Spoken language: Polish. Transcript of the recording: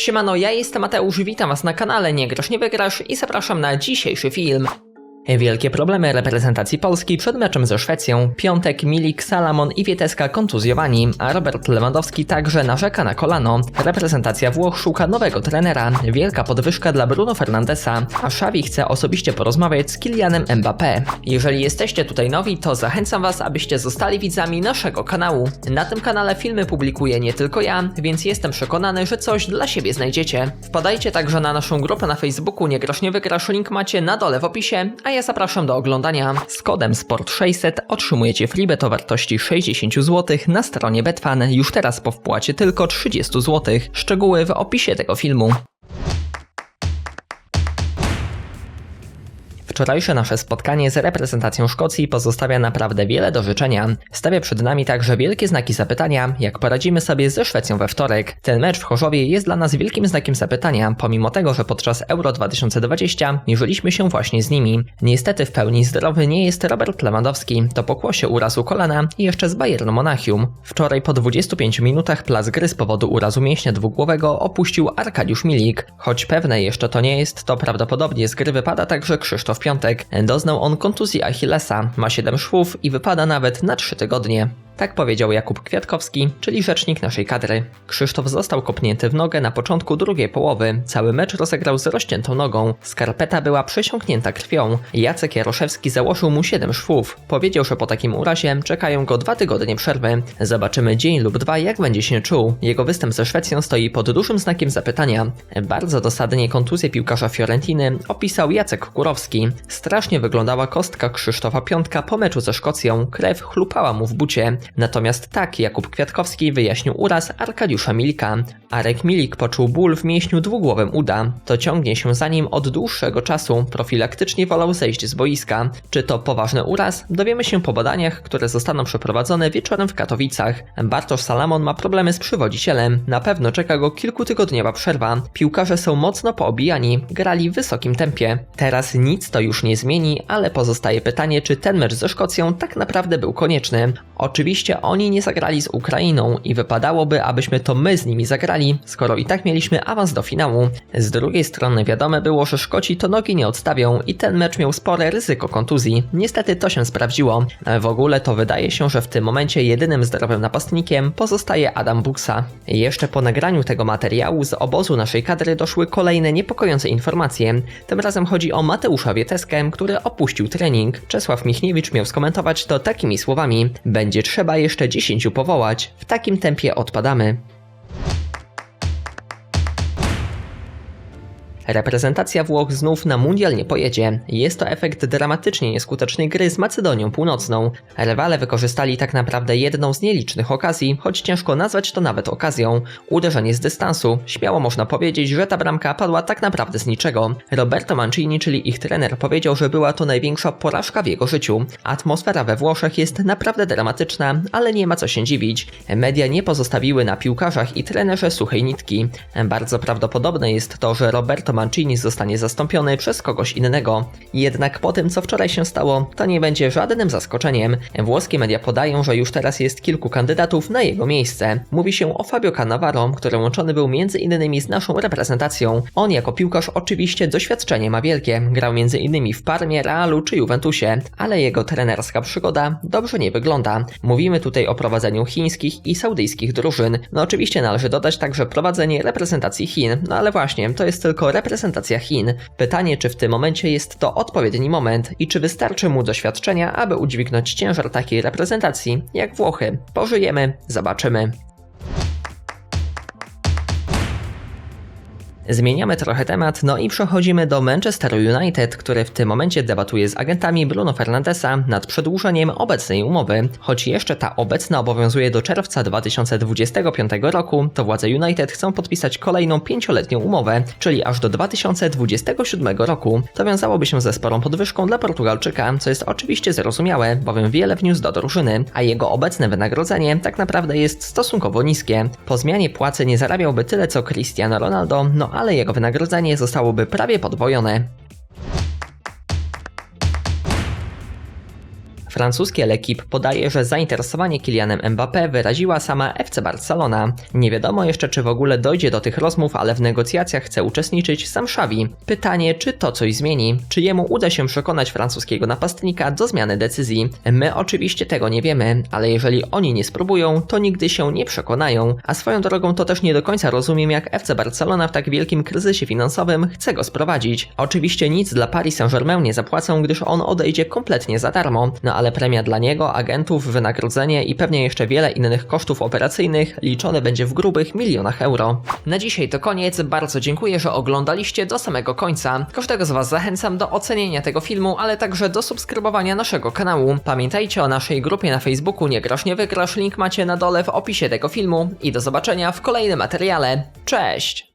Siemano, ja jestem Mateusz, witam was na kanale Nie Grasz Nie Wygrasz i zapraszam na dzisiejszy film. Wielkie problemy reprezentacji Polski przed meczem ze Szwecją. Piątek Milik, Salamon i Wieteska kontuzjowani, a Robert Lewandowski także narzeka na kolano. Reprezentacja Włoch szuka nowego trenera. Wielka podwyżka dla Bruno Fernandesa, a Xavi chce osobiście porozmawiać z Kylianem Mbappé. Jeżeli jesteście tutaj nowi, to zachęcam was, abyście zostali widzami naszego kanału. Na tym kanale filmy publikuję nie tylko ja, więc jestem przekonany, że coś dla siebie znajdziecie. Wpadajcie także na naszą grupę na Facebooku Nie Grasz Nie Wygrasz, link macie na dole w opisie, a ja zapraszam do oglądania. Z kodem SPORT600 otrzymujecie freebet o wartości 60 zł na stronie Betfan już teraz po wpłacie tylko 30 zł. Szczegóły w opisie tego filmu. Wczorajsze nasze spotkanie z reprezentacją Szkocji pozostawia naprawdę wiele do życzenia. Stawia przed nami także wielkie znaki zapytania, jak poradzimy sobie ze Szwecją we wtorek. Ten mecz w Chorzowie jest dla nas wielkim znakiem zapytania, pomimo tego, że podczas Euro 2020 mierzyliśmy się właśnie z nimi. Niestety w pełni zdrowy nie jest Robert Lewandowski, to pokłosie urazu kolana i jeszcze z Bayernu Monachium. Wczoraj po 25 minutach plac gry z powodu urazu mięśnia dwugłowego opuścił Arkadiusz Milik. Choć pewne jeszcze to nie jest, to prawdopodobnie z gry wypada także Krzysztof Piątek. Doznał on kontuzji Achillesa, ma 7 szwów i wypada nawet na 3 tygodnie. Tak powiedział Jakub Kwiatkowski, czyli rzecznik naszej kadry. Krzysztof został kopnięty w nogę na początku drugiej połowy. Cały mecz rozegrał z rozciętą nogą. Skarpeta była przesiąknięta krwią. Jacek Jaroszewski założył mu 7 szwów. Powiedział, że po takim urazie czekają go dwa tygodnie przerwy. Zobaczymy dzień lub dwa, jak będzie się czuł. Jego występ ze Szwecją stoi pod dużym znakiem zapytania. Bardzo dosadnie kontuzję piłkarza Fiorentiny opisał Jacek Kurowski. Strasznie wyglądała kostka Krzysztofa Piątka po meczu ze Szkocją. Krew chlupała mu w bucie. Natomiast tak Jakub Kwiatkowski wyjaśnił uraz Arkadiusza Milika. Arek Milik poczuł ból w mięśniu dwugłowym uda. To ciągnie się za nim od dłuższego czasu. Profilaktycznie wolał zejść z boiska. Czy to poważny uraz? Dowiemy się po badaniach, które zostaną przeprowadzone wieczorem w Katowicach. Bartosz Salamon ma problemy z przywodzicielem. Na pewno czeka go kilkutygodniowa przerwa. Piłkarze są mocno poobijani, grali w wysokim tempie. Teraz nic to już nie zmieni, ale pozostaje pytanie, czy ten mecz ze Szkocją tak naprawdę był konieczny. Oczywiście oni nie zagrali z Ukrainą i wypadałoby, abyśmy to my z nimi zagrali, skoro i tak mieliśmy awans do finału. Z drugiej strony wiadome było, że Szkoci to nogi nie odstawią i ten mecz miał spore ryzyko kontuzji. Niestety to się sprawdziło. W ogóle to wydaje się, że w tym momencie jedynym zdrowym napastnikiem pozostaje Adam Buksa. Jeszcze po nagraniu tego materiału z obozu naszej kadry doszły kolejne niepokojące informacje. Tym razem chodzi o Mateusza Wieteskę, który opuścił trening. Czesław Michniewicz miał skomentować to takimi słowami. Będzie trzeba jeszcze 10 powołać. W takim tempie odpadamy. Reprezentacja Włoch znów na mundial nie pojedzie. Jest to efekt dramatycznie nieskutecznej gry z Macedonią Północną. Rywale wykorzystali tak naprawdę jedną z nielicznych okazji, choć ciężko nazwać to nawet okazją. Uderzenie z dystansu. Śmiało można powiedzieć, że ta bramka padła tak naprawdę z niczego. Roberto Mancini, czyli ich trener, powiedział, że była to największa porażka w jego życiu. Atmosfera we Włoszech jest naprawdę dramatyczna, ale nie ma co się dziwić. Media nie pozostawiły na piłkarzach i trenerze suchej nitki. Bardzo prawdopodobne jest to, że Roberto Mancini zostanie zastąpiony przez kogoś innego. Jednak po tym, co wczoraj się stało, to nie będzie żadnym zaskoczeniem. Włoskie media podają, że już teraz jest kilku kandydatów na jego miejsce. Mówi się o Fabio Cannavaro, który łączony był innymi z naszą reprezentacją. On jako piłkarz oczywiście doświadczenie ma wielkie, grał innymi w Parmie, Realu czy Juventusie, ale jego trenerska przygoda dobrze nie wygląda. Mówimy tutaj o prowadzeniu chińskich i saudyjskich drużyn. No oczywiście należy dodać także prowadzenie reprezentacji Chin, no ale właśnie, to jest tylko reprezentacja Chin. Pytanie, czy w tym momencie jest to odpowiedni moment i czy wystarczy mu doświadczenia, aby udźwignąć ciężar takiej reprezentacji jak Włochy. Pożyjemy, zobaczymy. Zmieniamy trochę temat, no i przechodzimy do Manchester United, który w tym momencie debatuje z agentami Bruno Fernandesa nad przedłużeniem obecnej umowy. Choć jeszcze ta obecna obowiązuje do czerwca 2025 roku, to władze United chcą podpisać kolejną pięcioletnią umowę, czyli aż do 2027 roku. To wiązałoby się ze sporą podwyżką dla Portugalczyka, co jest oczywiście zrozumiałe, bowiem wiele wniósł do drużyny, a jego obecne wynagrodzenie tak naprawdę jest stosunkowo niskie. Po zmianie płacy nie zarabiałby tyle co Cristiano Ronaldo, no ale jego wynagrodzenie zostałoby prawie podwojone. Francuskie L'Equipe podaje, że zainteresowanie Kylianem Mbappé wyraziła sama FC Barcelona. Nie wiadomo jeszcze, czy w ogóle dojdzie do tych rozmów, ale w negocjacjach chce uczestniczyć sam Xavi. Pytanie, czy to coś zmieni? Czy jemu uda się przekonać francuskiego napastnika do zmiany decyzji? My oczywiście tego nie wiemy, ale jeżeli oni nie spróbują, to nigdy się nie przekonają. A swoją drogą to też nie do końca rozumiem, jak FC Barcelona w tak wielkim kryzysie finansowym chce go sprowadzić. Oczywiście nic dla Paris Saint-Germain nie zapłacą, gdyż on odejdzie kompletnie za darmo. No ale premia dla niego, agentów, wynagrodzenie i pewnie jeszcze wiele innych kosztów operacyjnych liczone będzie w grubych milionach euro. Na dzisiaj to koniec. Bardzo dziękuję, że oglądaliście do samego końca. Każdego z Was zachęcam do ocenienia tego filmu, ale także do subskrybowania naszego kanału. Pamiętajcie o naszej grupie na Facebooku Nie Grasz Nie Wygrasz. Link macie na dole w opisie tego filmu i do zobaczenia w kolejnym materiale. Cześć!